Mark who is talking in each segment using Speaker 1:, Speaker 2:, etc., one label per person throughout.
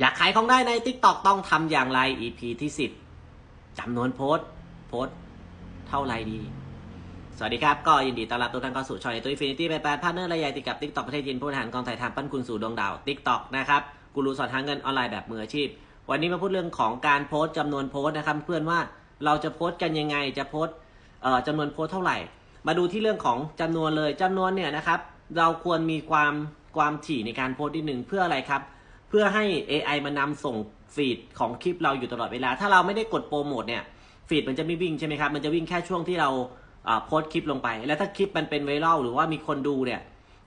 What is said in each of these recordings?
Speaker 1: อยากขายของได้ใน Tik t o อกต้องทำอย่างไร EP ที่ 10จำนวนโพสโพสเท่าไรดี สวัสดีครับ ก็ยินดีต้อนรับทุกท่านเข้าสู่ช่องตัวอินฟินิตี้ไปแปดพาร์ทเนอร์รายใหญ่ติดกับ Tik t o อกประเทศจีนผู้บริหารกองถ่ายทำปั้นคุณสู่ดวงดาว Tik t o อกนะครับกูรูสอนหาเงินออนไลน์แบบมืออาชีพ วันนี้มาพูดเรื่องของการโพสจำนวนโพสนะครับเพื่อนว่าเราจะโพสกันยังไงจะโพสเอ่อจำนวนโพสเท่าไหร่ มาดูที่เรื่องของจำนวนเลยจำนวนเนี่ยนะครับเราควรมีความความถี่ในการโพสต์นิดหนึ่งเพื่ออะไรครับ พื่อให้ AI มันนำส่งฟีดของคลิปเราอยู่ตลอดเวลา ถ้าเราไม่ได้กดโปรโมทเนี่ยฟีดมันจะไม่วิ่งใช่ไหมครับ มันจะวิ่งแค่ช่วงที่เราโพสคลิปลงไป แล้วถ้าคลิปมันเป็นไวรัลหรือว่ามีคนดูเนี่ย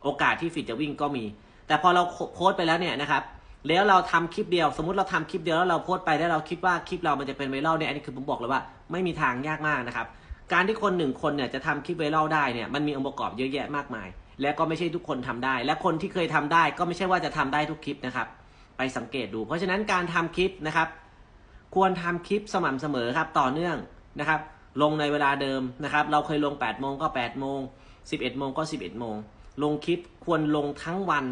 Speaker 1: โอกาสที่ฟีดจะวิ่งก็มี แต่พอเราโพสไปแล้วเนี่ยนะครับ แล้วเราทำคลิปเดียว สมมติเราทำคลิปเดียวแล้วเราโพสไปแล้วเราคิดว่าคลิปเรามันจะเป็นไวรัลเนี่ย อันนี้คือผมบอกเลยว่าไม่มีทางยากมากนะครับ การที่คนหนึ่งคนเนี่ยจะทำคลิปไวรัลได้เนี่ยมันมีองค์ประกอบเยอะแยะมากมาย และก็ไม่ใช่ทุกคนทำได้ และคนที่เคยทำได้ก็ไม่ใช่ว่าจะทำได้ทุกคลิปนะครับ ไปสังเกตดู เพราะฉะนั้นการทำคลิปนะครับ ควรทำคลิปสม่ำเสมอครับต่อเนื่องนะครับ ลงในเวลาเดิมนะครับ เราเคยลง8โมงก็8โมง11โมงก็11โมงลงคลิปควรลงทั้งวัน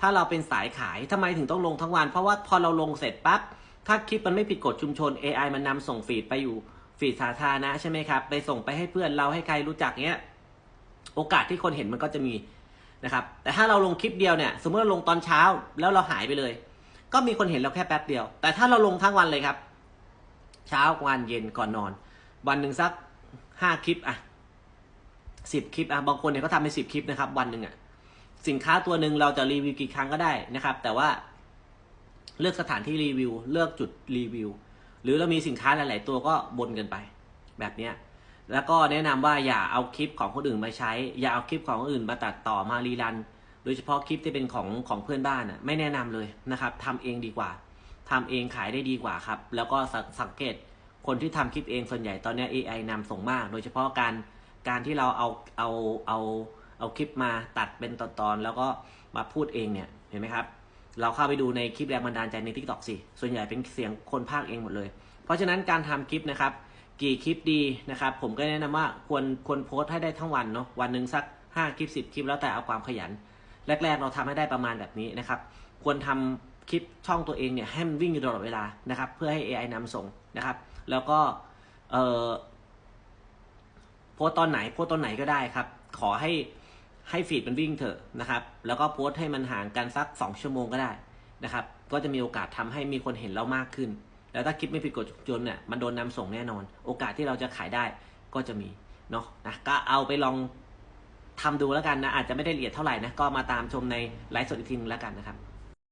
Speaker 1: ถ้าเราเป็นสายขายทำไมถึงต้องลงทั้งวัน เพราะว่าพอเราลงเสร็จปั๊บถ้าคลิปมันไม่ผิดกฎชุมชน AI มันนำส่งฟีดไปอยู่ฟีดสาธารณะใช่ไหมครับ ไปส่งไปให้เพื่อนเราให้ใครรู้จักเนี้ย โอกาสที่คนเห็นมันก็จะมี นะครับแต่ถ้าเราลงคลิปเดียวเนี่ยสมมติเราลงตอนเช้าแล้วเราหายไปเลย ก็มีคนเห็นเราแค่แป๊บเดียว แต่ถ้าเราลงทั้งวันเลยครับ เช้ากลางวันเย็นก่อนนอน วันหนึ่งสักห้าคลิปอะสิบคลิปอะบางคนเนี่ยก็ทำเป็นสิบคลิปนะครับ วันหนึ่งอะสินค้าตัวหนึ่งเราจะรีวิวกี่ครั้งก็ได้นะครับ แต่ว่าเลือกสถานที่รีวิว เลือกจุดรีวิว หรือเรามีสินค้าหลาย ๆ ตัวก็บนกันไป แบบเนี้ย แล้วก็แนะนำว่าอย่าเอาคลิปของคนอื่นมาใช้ อย่าเอาคลิปของคนอื่นมาตัดต่อมารีรัน โดยเฉพาะคลิปที่เป็นของของเพื่อนบ้านอะไม่แนะนำเลยนะครับทำเองดีกว่าทำเองขายได้ดีกว่าครับ แล้วก็สสังเกตคนที่ทำคลิปเองส่วนใหญ่ตอนนี้ AI นำส่งมาก โดยเฉพาะการการที่เราเอาเอาเอาเอาคลิปมาตัดเป็นตอนๆแล้วก็มาพูดเองเนี่ยเห็นไหมครับ เราเข้าไปดูในคลิปแรงบันดาลใจใน t ิ k t o k สิส่วนใหญ่เป็นเสียงคนภาคเองหมดเลย เพราะฉะนั้นการทำคลิปนะครับ กี่คลิปดีนะครับ ผมก็แนะนำว่าควรควรโพสต์ให้ได้ทั้งวันเนาะวันหนึ่งสัก 5 คลิป 10 คลิปแล้วแต่เอาความขยัน แรก ๆ เราทำให้ได้ประมาณแบบนี้นะครับ ควรทำคลิปช่องตัวเองเนี่ยให้มันวิ่งอยู่ตลอดเวลานะครับ เพื่อให้ AI นำส่งนะครับ แล้วก็เอ่อโพสต์ตอนไหนโพสต์ตอนไหนก็ได้ครับ ขอให้ให้ฟีดมันวิ่งเถอะนะครับ แล้วก็โพสต์ให้มันห่างกันสัก 2 ชั่วโมงก็ได้นะครับ ก็จะมีโอกาสทำให้มีคนเห็นเรามากขึ้น แล้วถ้าคลิปไม่ผิดกฎจนเนี่ยมันโดนนำส่งแน่นอน โอกาสที่เราจะขายได้ก็จะมีเนาะนะก็เอาไปลองทำดูแล้วกันนะอาจจะไม่ได้ละเอียดเท่าไหร่นะก็มาตามชมในไลฟ์สดอีกทีนึงแล้วกันนะครับ